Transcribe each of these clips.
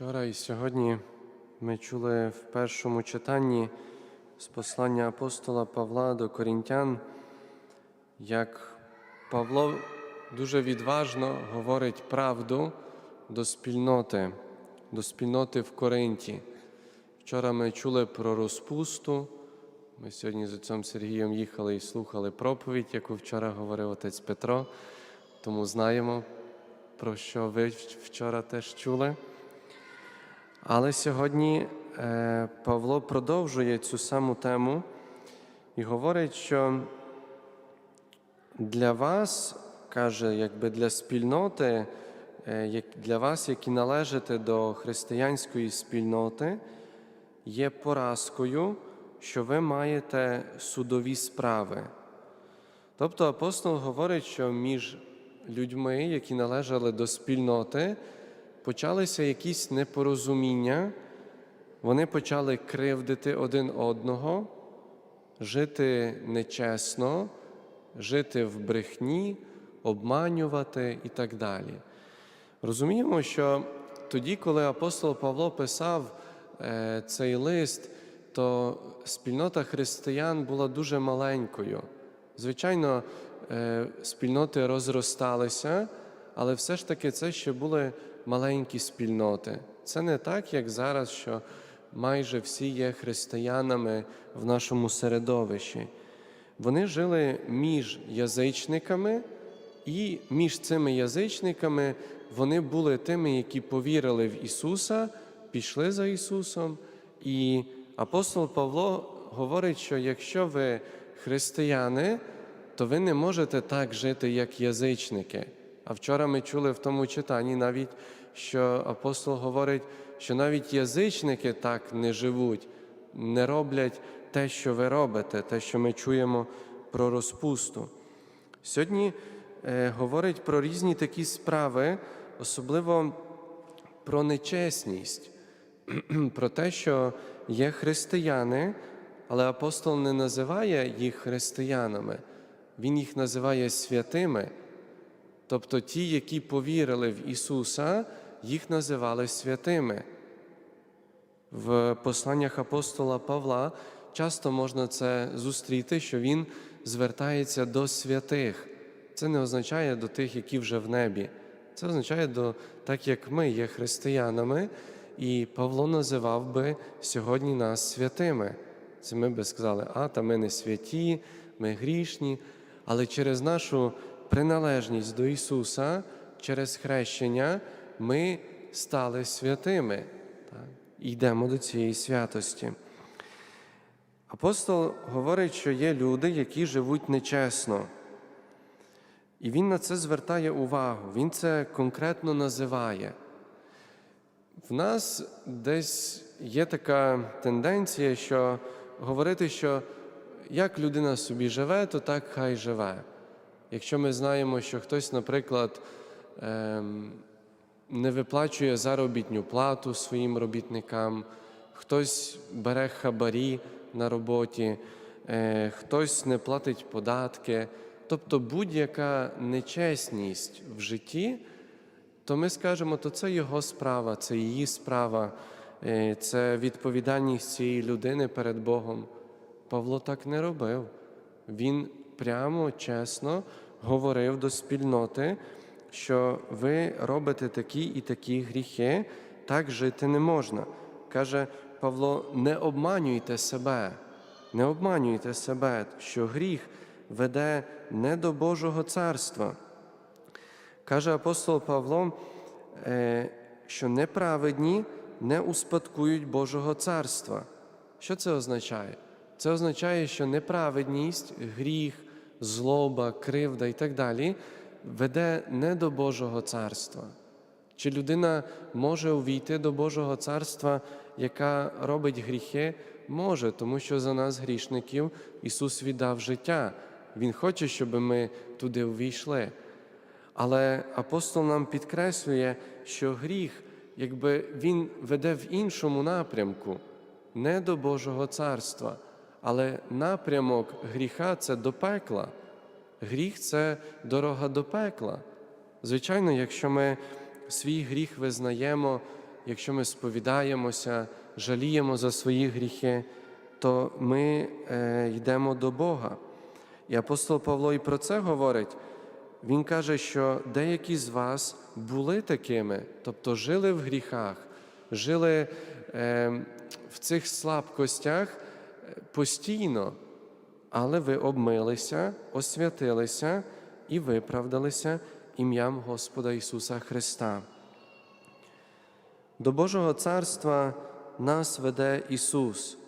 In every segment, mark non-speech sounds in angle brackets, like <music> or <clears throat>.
Вчора і сьогодні ми чули в першому читанні з послання апостола Павла до Корінтян, як Павло дуже відважно говорить правду до спільноти, до спільноти в Коринті. Вчора ми чули про розпусту. Ми сьогодні з отцем Сергієм їхали і слухали проповідь, яку вчора говорив отець Петро, тому знаємо, про що ви вчора теж чули. Але сьогодні е, Павло продовжує цю саму тему і говорить, що для вас, каже, якби для спільноти, е, для вас, які належите до християнської спільноти, є поразкою, що ви маєте судові справи. Тобто апостол говорить, що між людьми, які належали до спільноти, почалися якісь непорозуміння, вони почали кривдити один одного, жити нечесно, жити в брехні, обманювати і так далі. Розуміємо, що тоді, коли апостол Павло писав е, цей лист, то спільнота християн була дуже маленькою. Звичайно, е, спільноти розросталися, але все ж таки це ще були маленькі спільноти. Це не так, як зараз, що майже всі є християнами в нашому середовищі. Вони жили між язичниками, і між цими язичниками вони були тими, які повірили в Ісуса, пішли за Ісусом. І апостол Павло говорить, що якщо ви християни, то ви не можете так жити, як язичники. А вчора ми чули в тому читанні навіть, що апостол говорить, що навіть язичники так не живуть, не роблять те, що ви робите, те, що ми чуємо про розпусту. Сьогодні е, говорить про різні такі справи, особливо про нечесність, <clears throat> про те, що є християни, але апостол не називає їх християнами, він їх називає святими. Тобто ті, які повірили в Ісуса, їх називали святими. В посланнях апостола Павла часто можна це зустріти, що він звертається до святих. Це не означає до тих, які вже в небі. Це означає до так, як ми є християнами, і Павло називав би сьогодні нас святими. Це ми би сказали, а та ми не святі, ми грішні, але через нашу приналежність до Ісуса через хрещення ми стали святими і йдемо до цієї святості. Апостол говорить, що є люди, які живуть нечесно. І він на це звертає увагу, він це конкретно називає. В нас десь є така тенденція, що говорити, що як людина собі живе, то так хай живе. Якщо ми знаємо, що хтось, наприклад, ем, не виплачує заробітню плату своїм робітникам, хтось бере хабарі на роботі, е, хтось не платить податки, тобто будь-яка нечесність в житті, то ми скажемо, то це його справа, це її справа, е, це відповідальність цієї людини перед Богом. Павло так не робив. Він прямо, чесно говорив до спільноти, що ви робите такі і такі гріхи, так жити не можна. Каже Павло: не обманюйте себе, не обманюйте себе, що гріх веде не до Божого царства. Каже апостол Павло, е, що неправедні не успадкують Божого царства. Що це означає? Це означає, що неправедність, гріх, злоба, кривда і так далі веде не до Божого царства. Чи людина може увійти до Божого царства, яка робить гріхи? Може, тому що за нас, грішників, Ісус віддав життя. Він хоче, щоб ми туди увійшли. Але апостол нам підкреслює, що гріх, якби він веде в іншому напрямку, не до Божого царства. Але напрямок гріха це до пекла. Гріх це дорога до пекла. Звичайно, якщо ми свій гріх визнаємо якщо ми сповідаємося, жаліємо за свої гріхи, то ми е, йдемо до Бога. І апостол Павло і про це говорить. Він каже, що деякі з вас були такими, тобто жили в гріхах, жили е, в цих слабкостях постійно, але ви обмилися, освятилися і виправдалися ім'ям Господа Ісуса Христа. До Божого Царства нас веде Ісус.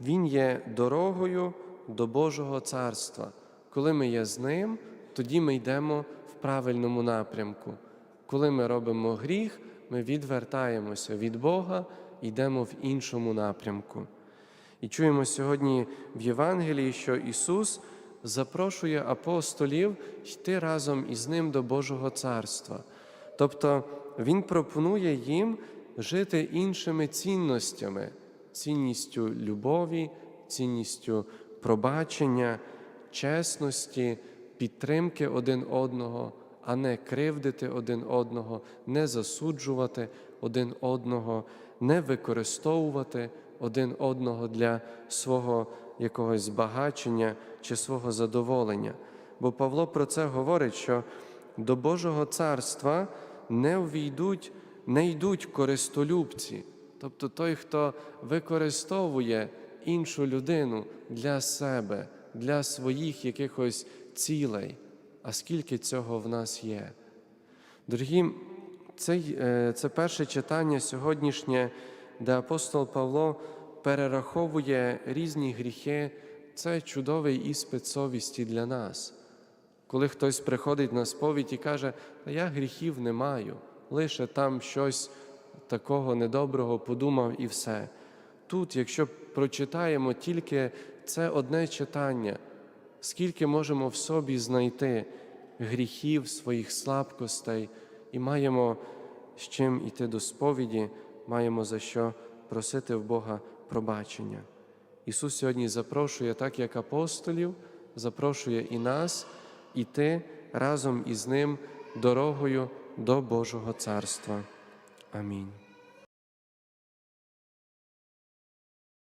Він є дорогою до Божого Царства. Коли ми є з Ним, тоді ми йдемо в правильному напрямку. Коли ми робимо гріх, ми відвертаємося від Бога йдемо в іншому напрямку. І чуємо сьогодні в Євангелії, що Ісус запрошує апостолів йти разом із Ним до Божого Царства. Тобто Він пропонує їм жити іншими цінностями, цінністю любові, цінністю пробачення, чесності, підтримки один одного, а не кривдити один одного, не засуджувати один одного, не використовувати один одного для свого якогось збагачення чи свого задоволення. Бо Павло про це говорить, що до Божого царства не ввійдуть, не йдуть користолюбці, тобто той, хто використовує іншу людину для себе, для своїх якихось цілей. А скільки цього в нас є? Дорогі, це, це перше читання сьогоднішнє, де апостол Павло перераховує різні гріхи, це чудовий іспит совісті для нас. Коли хтось приходить на сповідь і каже, я гріхів не маю, лише там щось такого недоброго подумав і все. Тут, якщо прочитаємо тільки це одне читання, скільки можемо в собі знайти гріхів, своїх слабкостей, і маємо з чим йти до сповіді, маємо за що просити в Бога пробачення. Ісус сьогодні запрошує, так як апостолів, запрошує і нас іти разом із Ним дорогою до Божого Царства. Амінь.